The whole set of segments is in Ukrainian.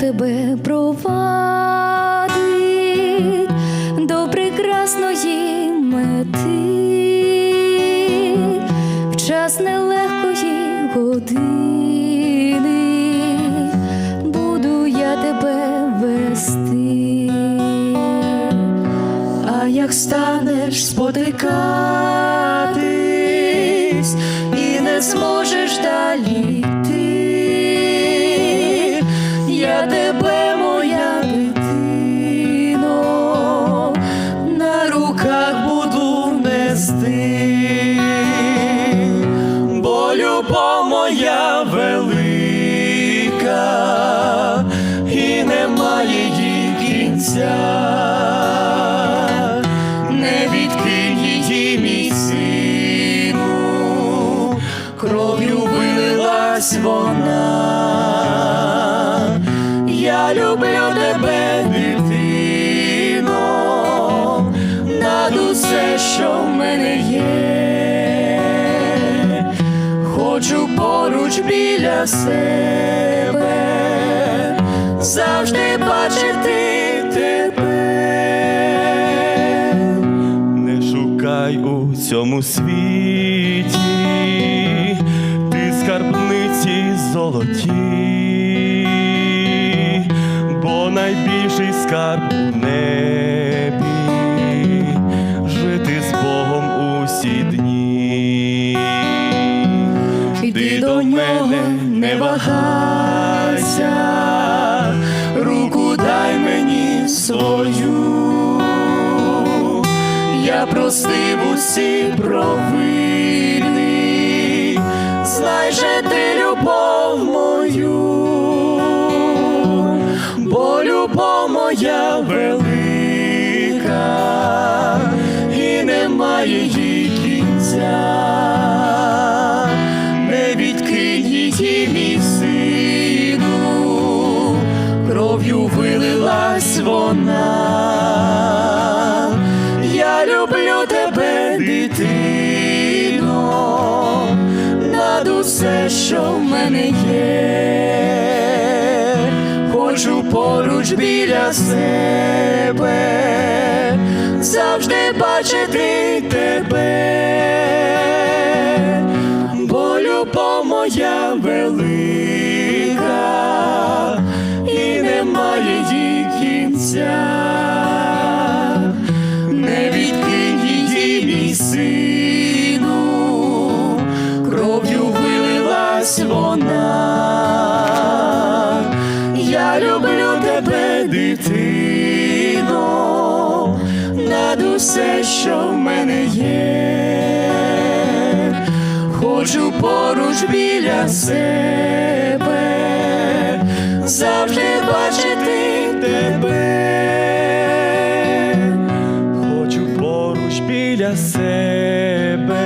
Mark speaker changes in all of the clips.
Speaker 1: тебе провадить до прекрасної мети, в час нелегкої години буду я тебе вести. А як станеш спотикатись і не зможеш буду бо любов моя велика і немає її кінця. Не відкинь її, кров'ю вилилась вона. Я люблю тебе, Хочу поруч біля себе, завжди бачити тебе.
Speaker 2: Не шукай у цьому світі, ти скарбниці золоті, бо найбільший скарб у
Speaker 1: не вагайся, руку дай мені свою. Я простив усі провини, знай же ти любов мою, бо любов моя велика і немає її кінця. Не кров'ю вилилась вона. Я люблю тебе, дитино, над усе, що в мене є. Хочу поруч біля себе, завжди бачити тебе, Люблю тебе, дитино, над усе, що в мене є. Хочу поруч біля себе, завжди бачити тебе.
Speaker 2: Хочу поруч біля себе,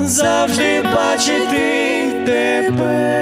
Speaker 1: завжди бачити тебе.